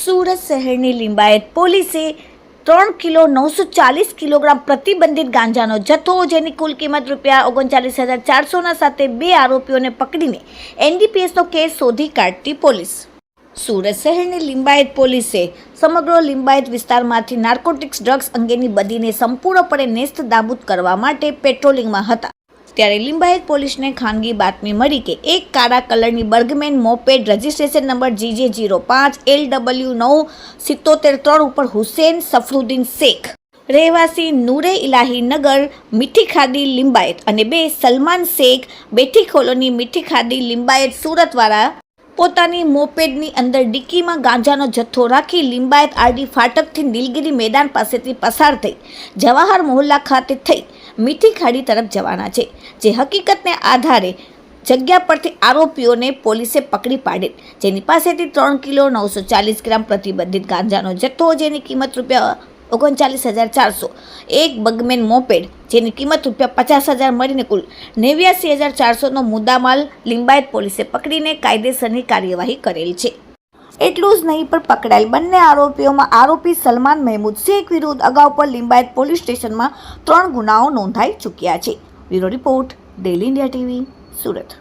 સુરત શહેરની લિંબાયત પોલીસે ત્રણ કિલો નવસો ચાલીસ કિલોગ્રામ પ્રતિબંધિત ગાંજાનો જથ્થો, જેની કુલ કિંમત રૂપિયા ઓગણચાલીસ હજાર ચારસોના સાથે બે આરોપીઓને પકડીને એનડીપીએસનો કેસ શોધી કાઢતી પોલીસ. સુરત શહેરની લિંબાયત પોલીસે સમગ્ર લિંબાયત વિસ્તારમાંથી નાર્કોટિક્સ ડ્રગ્સ અંગેની બદીને સંપૂર્ણપણે નેસ્ત નાબૂદ કરવા માટે પેટ્રોલિંગમાં હતા. ત્યારે લિંબાયત પોલીસને ખાનગી બાતમી મળી કે એક કાળા કલરની Burgman moped registration number GJ zero પાંચ એલ ડબલ્યુ નવ, સિત્તોતેર ત્રણ ઉપર હુસેન સફરુદ્દીન શેખ. રહેવાસી નૂરે ઇલાહી નગર, મીઠી ખાદી લિંબાયત અને બે સલમાન શેખ, બેઠી કોલોની મીઠી ખાદી લિંબાયત સુરતવાળા પોતાની મોપેડની અંદર ડિક્કીમાં ગાંજાનો જથ્થો રાખી લિંબાયત આરડી ફાટકથી નીલગીરી મેદાન પાસેથી પસાર થઈ. જવાહર મોહલ્લા ખાતે થઈ. મીઠી ખાડી તરફ જવાના છે, જે હકીકતને આધારે જગ્યા પરથી આરોપીઓને પોલીસે પકડી પાડેલ જેની પાસેથી ત્રણ કિલો નવસો ચાલીસ ગ્રામ પ્રતિબંધિત ગાંજાનો જથ્થો, જેની કિંમત રૂપિયા ઓગણચાલીસ હજાર ચારસો, એક બગમેન મોપેડ, જેની કિંમત રૂપિયા પચાસ હજાર મળીને કુલ નેવ્યાસી હજાર ચારસોનો મુદ્દામાલ લિંબાયત પોલીસે પકડીને કાયદેસરની કાર્યવાહી કરેલ છે. એટલું જ નહીં, પણ પકડાયેલ બંને આરોપીઓમાં આરોપી સલમાન મહેમૂદ શેખ વિરુદ્ધ અગાઉ પણ લિંબાયત પોલીસ સ્ટેશનમાં ત્રણ ગુનાઓ નોંધાઈ ચૂક્યા છે. Bureau report Daily India TV, Surat.